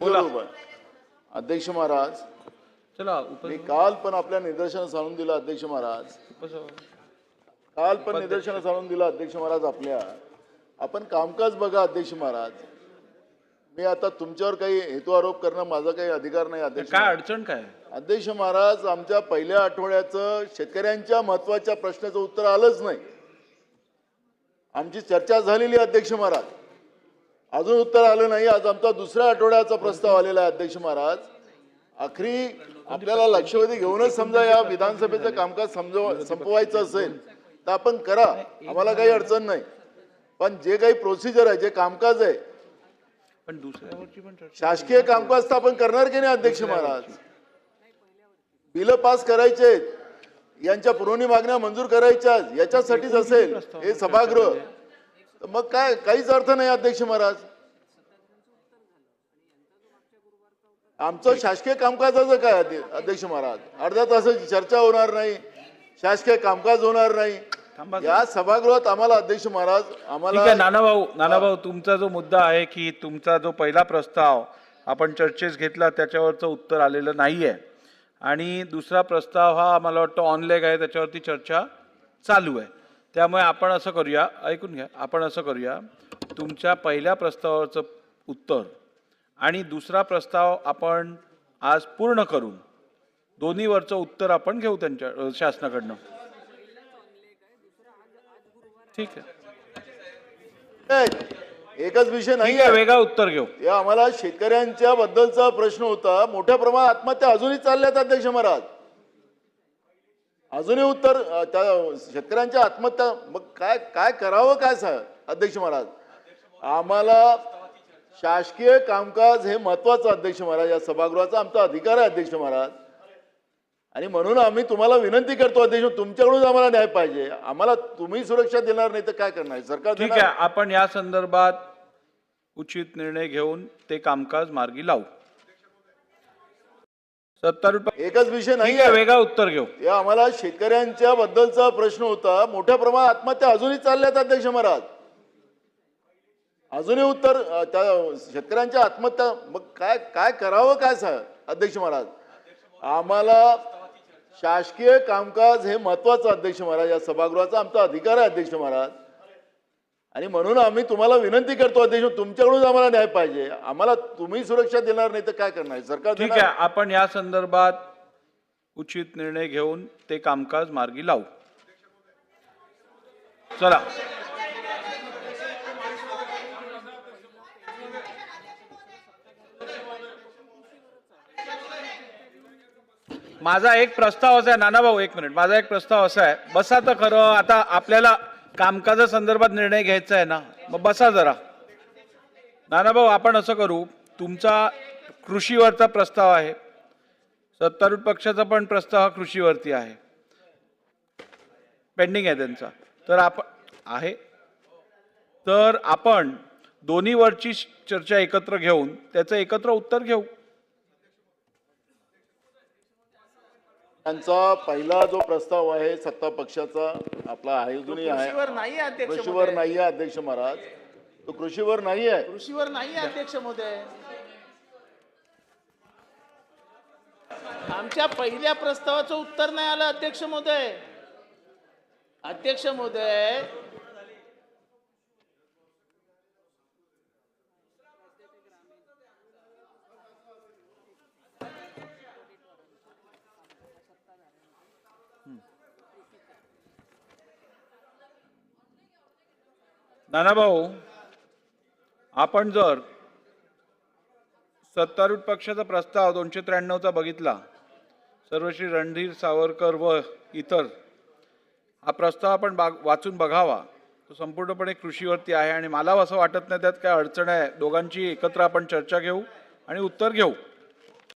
बोला. अध्यक्ष महाराज चला मी काल पण आपल्या निदर्शनास आणून दिलं अध्यक्ष महाराज. काल पण निदर्शनास आणून दिलं अध्यक्ष महाराज आपल्या. आपण कामकाज बघा अध्यक्ष महाराज. मी आता तुमच्यावर काही हेतू आरोप करणं माझा काही अधिकार नाही अध्यक्ष काय महाराज. अडचण काय? अध्यक्ष महाराज आमच्या पहिल्या आठवड्याचं शेतकऱ्यांच्या महत्त्वाच्या प्रश्नाचं उत्तर आलंच नाही. आमची चर्चा झालेली अध्यक्ष महाराज. अजून उत्तर आलं नाही. आज आमचा दुसऱ्या आठवड्याचा प्रस्ताव आलेला आहे अध्यक्ष महाराज. आखरी आपल्याला लक्षवेधी घेऊनच समजा या विधानसभेचं कामकाज समजव संपवायचं असेल तर आपण करा. आम्हाला काही अडचण नाही. पण जे काही प्रोसिजर आहे जे कामकाज आहे पण चर्चा शासकीय कामकाज तर आपण करणार की नाही अध्यक्ष महाराज? बिलं पास करायचे. यांच्या पुरवणी मागण्या मंजूर करायच्या याच्यासाठीच असेल. हे सभागृह. मग काय काहीच अर्थ नाही अध्यक्ष महाराज. आमचं शासकीय कामकाजाचं काय अध्य- अध्यक्ष महाराज? अर्ध्या तासाची चर्चा होणार नाही शासकीय कामकाज होणार नाही. या सभागृहात आम्हाला अध्यक्ष महाराज आम्हाला आहे नानाभाऊ नानाभाऊ तुमचा जो मुद्दा आहे की तुमचा जो पहिला प्रस्ताव आपण चर्चेस घेतला त्याच्यावरचं उत्तर आलेलं नाही आहे आणि दुसरा प्रस्ताव हा मला वाटतं ऑनलाईन आहे त्याच्यावरती चर्चा चालू आहे. त्यामुळे आपण असं करूया ऐकून घ्या आपण असं करूया. तुमच्या पहिल्या प्रस्तावाचं उत्तर आणि दुसरा प्रस्ताव आपण आज पूर्ण करून दोन्हीवरचं उत्तर आपण घेऊ त्यांच्या शासनाकडनं. ठीक आहे. एकच विषय नाही आहे वेगळा उत्तर घेऊ. आम्हाला शेतकऱ्यांच्या बद्दलचा प्रश्न होता. मोठ्या प्रमाणात आत्महत्या अजूनही चालल्यात अध्यक्ष महाराज. अजूनही उत्तर त्या शेतकऱ्यांच्या आत्महत्या मग काय काय करावं काय सा अध्यक्ष महाराज आम्हाला शासकीय कामकाज हे महत्वाचं अध्यक्ष महाराज. या सभागृहाचा आमचा अधिकार आहे अध्यक्ष महाराज. आणि म्हणून आम्ही तुम्हाला विनंती करतो अध्यक्ष तुमच्याकडून आम्हाला न्याय पाहिजे. आम्हाला तुम्ही सुरक्षा देणार नाही तर काय करणार? सरकार ठीक? आहे आपण या संदर्भात उचित निर्णय घेऊन ते कामकाज मार्गी लावू. सत्तारूढ प- एकच विषय नाही ठीक आहे आहे वेगळा उत्तर घेऊ. ते आम्हाला शेतकऱ्यांच्या बद्दलचा प्रश्न होता. मोठ्या प्रमाणात आत्महत्या अजूनही चालल्यात अध्यक्ष महाराज. अजूनही उत्तर अ, त्या शेतकऱ्यांच्या आत्महत्या मग काय काय करावं काय सा अध्यक्ष महाराज? आम्हाला शासकीय कामकाज हे महत्वाचं अध्यक्ष महाराज. या सभागृहाचा आमचा अधिकार आहे अध्यक्ष महाराज. आणि म्हणून आम्ही तुम्हाला विनंती करतो अध्यक्ष तुमच्याकडून आम्हाला न्याय पाहिजे. आम्हाला तुम्ही सुरक्षा देणार नाही तर काय करणार? सरकार ठीक? आहे आपण या संदर्भात उचित निर्णय घेऊन ते कामकाज मार्गी लावू. चला. माझा एक प्रस्ताव असा आहे नानाभाऊ एक मिनिट. माझा एक प्रस्ताव असा आहे बसा तर खरं आता आपल्याला कामकाजा संदर्भात निर्णय घ्यायचा आहे ना मग बसा जरा. नानाभाऊ आपण असं करू तुमचा कृषीवरचा प्रस्ताव आहे. सत्तारूढ पक्षाचा पण प्रस्ताव हा कृषीवरती आहे. पेंडिंग आहे त्यांचा. तर आपण आहे. तर आपण दोन्हीवरची चर्चा एकत्र घेऊन त्याचं एकत्र उत्तर घेऊ. त्यांचा पहिला जो प्रस्ताव आहे सत्ता पक्षाचा आपला आहे अजूनही आहे. कृषीवर नाही आहे अध्यक्ष कृषीवर महोदय. नाही आहे अध्यक्ष महाराज. तो कृषीवर नाही आहे कृषीवर नाही आहे अध्यक्ष महोदय. आमच्या पहिल्या प्रस्तावाचं उत्तर नाही आलं अध्यक्ष महोदय. अध्यक्ष महोदय नानाभाऊ आपण जर सत्तारूढ पक्षाचा प्रस्ताव दोनशे त्र्याण्णवचा बघितला सर्वश्री रणधीर सावरकर व इतर हा प्रस्ताव आपण बाग वाचून बघावा. तो संपूर्णपणे कृषीवरती आहे आणि मला असं वाटत नाही त्यात काय अडचण आहे. दोघांची एकत्र आपण चर्चा घेऊ आणि उत्तर घेऊ.